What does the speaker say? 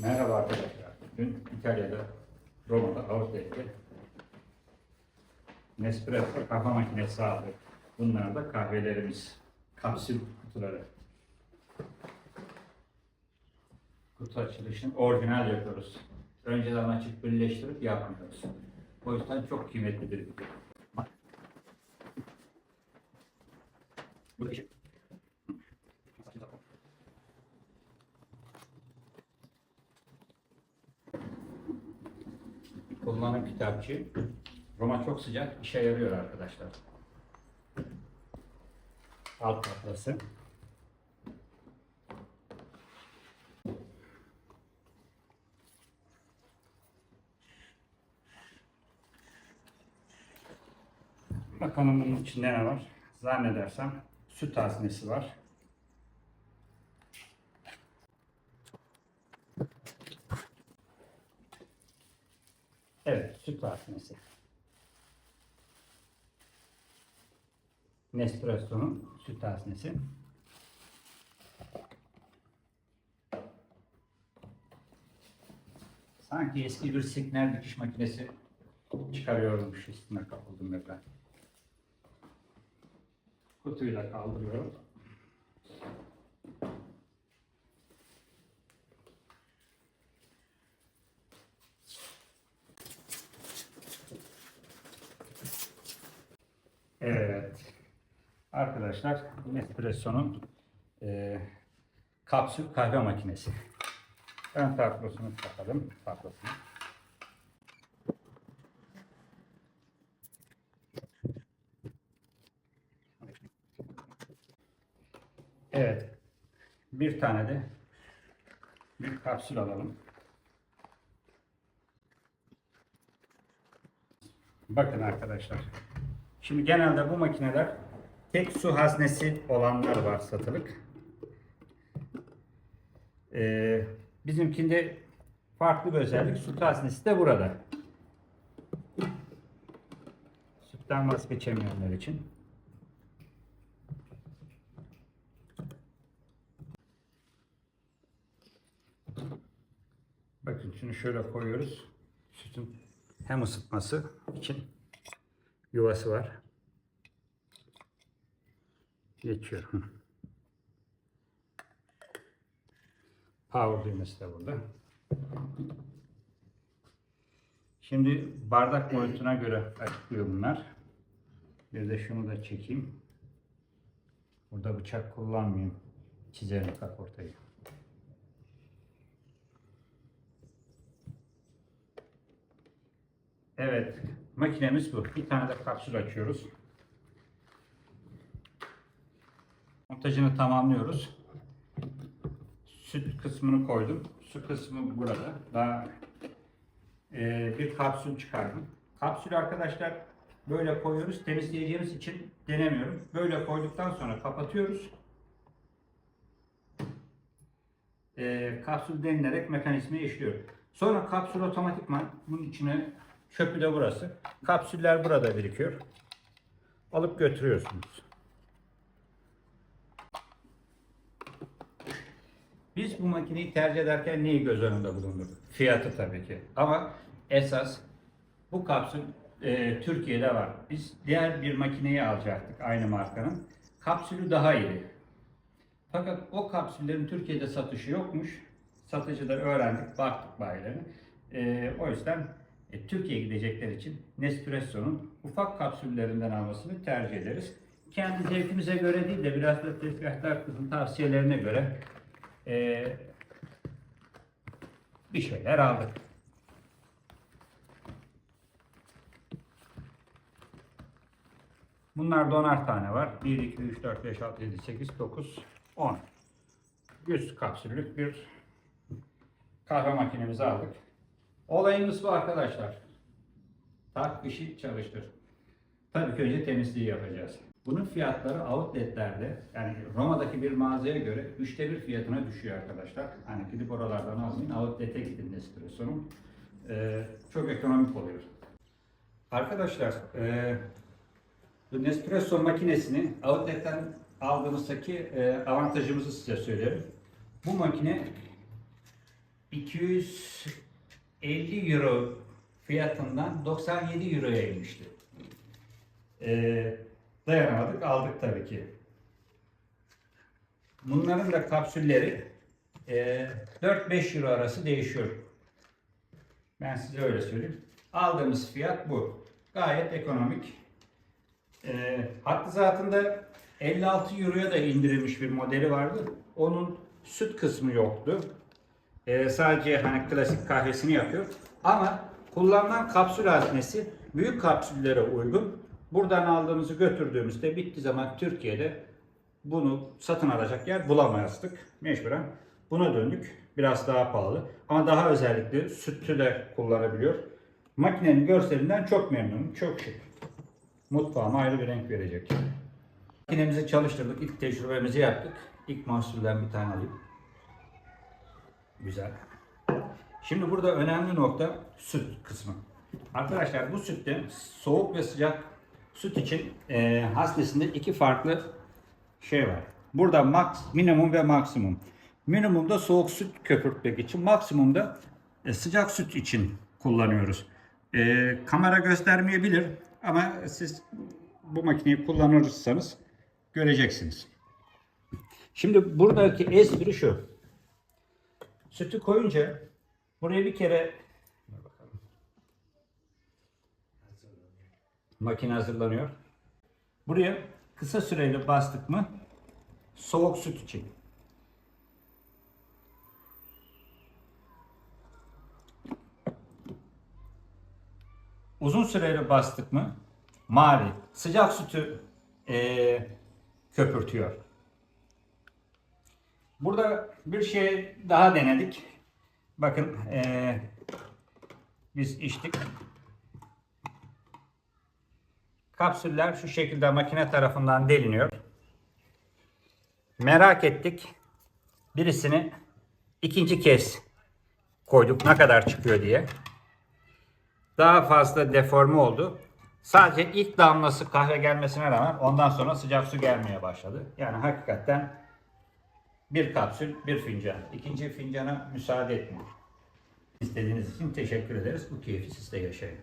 Merhaba arkadaşlar. Dün İtalya'da, Roma'da, Avrupa'da Nespresso kahve makinesi aldık. Bunlar da kahvelerimiz. Kapsül kutuları. Kutu açılışını orijinal yapıyoruz. Önceden açıp birleştirip yapmıyoruz. O yüzden çok kıymetli bir video. Bak. Bu da işi. Kullanım kitapçı. Roma çok sıcak, işe yarıyor arkadaşlar. Alt tahtası. Bakalım bunun içinde ne var? Zannedersem süt haznesi var. Evet, süt haznesi. Nespresso'nun süt haznesi. Sanki eski bir signal dikiş makinesi çıkarıyormuş üstüne kapıldım ben. Kutuyla kaldırıyorum. Evet. Arkadaşlar Nespresso'nun e, kapsül kahve makinesi. Ön tablosunu takalım. Tablosunu. Evet. Bir tane de bir kapsül alalım. Bakın arkadaşlar. Şimdi genelde bu makineler tek su haznesi olanlar var satılık. Ee, bizimkinde farklı bir özellik. Su haznesi de burada. Sütten vazgeçemeyenler için. Bakın şunu şöyle koyuyoruz. Sütün hem ısıtması için yuvası var. Geçiyor. Power düğmesi de burada. Şimdi bardak boyutuna göre açıklıyor bunlar. Bir de şunu da çekeyim. Burada bıçak kullanmayayım. Çizerim kaportayı. Evet, makinemiz bu. Bir tane de kapsül açıyoruz. Montajını tamamlıyoruz. Süt kısmını koydum. Su kısmı burada. Daha e, bir kapsül çıkardım. Kapsülü arkadaşlar böyle koyuyoruz. Temizleyeceğimiz için denemiyorum. Böyle koyduktan sonra kapatıyoruz. E, kapsül denilerek mekanizmayı işliyor. Sonra kapsül otomatikman bunun içine çöpü de burası. Kapsüller burada birikiyor. Alıp götürüyorsunuz. Biz bu makineyi tercih ederken neyi göz önünde bulundurduk? Fiyatı tabii ki. Ama esas bu kapsül e, Türkiye'de var. Biz diğer bir makineyi alacaktık aynı markanın. Kapsülü daha iyi. Fakat o kapsüllerin Türkiye'de satışı yokmuş. Satıcı da öğrendik, baktık bayilerine. E, o yüzden e, Türkiye'ye gidecekler için Nespresso'nun ufak kapsüllerinden almasını tercih ederiz. Kendi zevkimize göre değil de biraz da tezgahtar kızın tavsiyelerine göre e, bir şeyler aldık. Bunlar donar tane var. 1, 2, 3, 4, 5, 6, 7, 8, 9, 10. 100 kapsüllük bir kahve makinemizi aldık. Olayımız bu arkadaşlar. Tak işi çalıştır. Tabii ki önce temizliği yapacağız. Bunun fiyatları outletlerde yani Roma'daki bir mağazaya göre üçte bir fiyatına düşüyor arkadaşlar. Hani gidip oralardan almayın. Outlet'e gidin Nespresso'nun. Ee, çok ekonomik oluyor. Arkadaşlar e, bu Nespresso makinesini outlet'ten aldığımızdaki e, avantajımızı size söylerim. Bu makine 250 euro fiyatından 97 euroya inmişti. Ee, dayanamadık aldık tabii ki. Bunların da kapsülleri e, 4-5 euro arası değişiyor. Ben size öyle söyleyeyim. Aldığımız fiyat bu. Gayet ekonomik. E, hatta zatında 56 euroya da indirilmiş bir modeli vardı. Onun süt kısmı yoktu. E, sadece hani klasik kahvesini yapıyor. Ama kullanılan kapsül haznesi büyük kapsüllere uygun. Buradan aldığımızı götürdüğümüzde bittiği zaman Türkiye'de bunu satın alacak yer bulamazdık. Mecburen buna döndük. Biraz daha pahalı. Ama daha özellikle sütlü de kullanabiliyor. Makinenin görselinden çok memnunum. Çok şık. Mutfağıma ayrı bir renk verecek. Makinemizi çalıştırdık. İlk tecrübemizi yaptık. İlk mahsulden bir tane alayım. Güzel. Şimdi burada önemli nokta süt kısmı. Arkadaşlar bu sütte soğuk ve sıcak süt için e, hasnesinde iki farklı şey var. Burada max, minimum ve maksimum. Minimumda soğuk süt köpürtmek için, maksimumda e, sıcak süt için kullanıyoruz. E, kamera göstermeyebilir ama siz bu makineyi kullanırsanız göreceksiniz. Şimdi buradaki espri şu. Sütü koyunca buraya bir kere makine hazırlanıyor. Buraya kısa süreli bastık mı soğuk süt için. Uzun süreli bastık mı mavi sıcak sütü eee, köpürtüyor. Burada bir şey daha denedik. Bakın eee, biz içtik. Kapsüller şu şekilde makine tarafından deliniyor. Merak ettik. Birisini ikinci kez koyduk ne kadar çıkıyor diye. Daha fazla deforme oldu. Sadece ilk damlası kahve gelmesine rağmen ondan sonra sıcak su gelmeye başladı. Yani hakikaten bir kapsül, bir fincan. İkinci fincana müsaade etmiyor. İstediğiniz için teşekkür ederiz. Bu keyfi siz de yaşayın.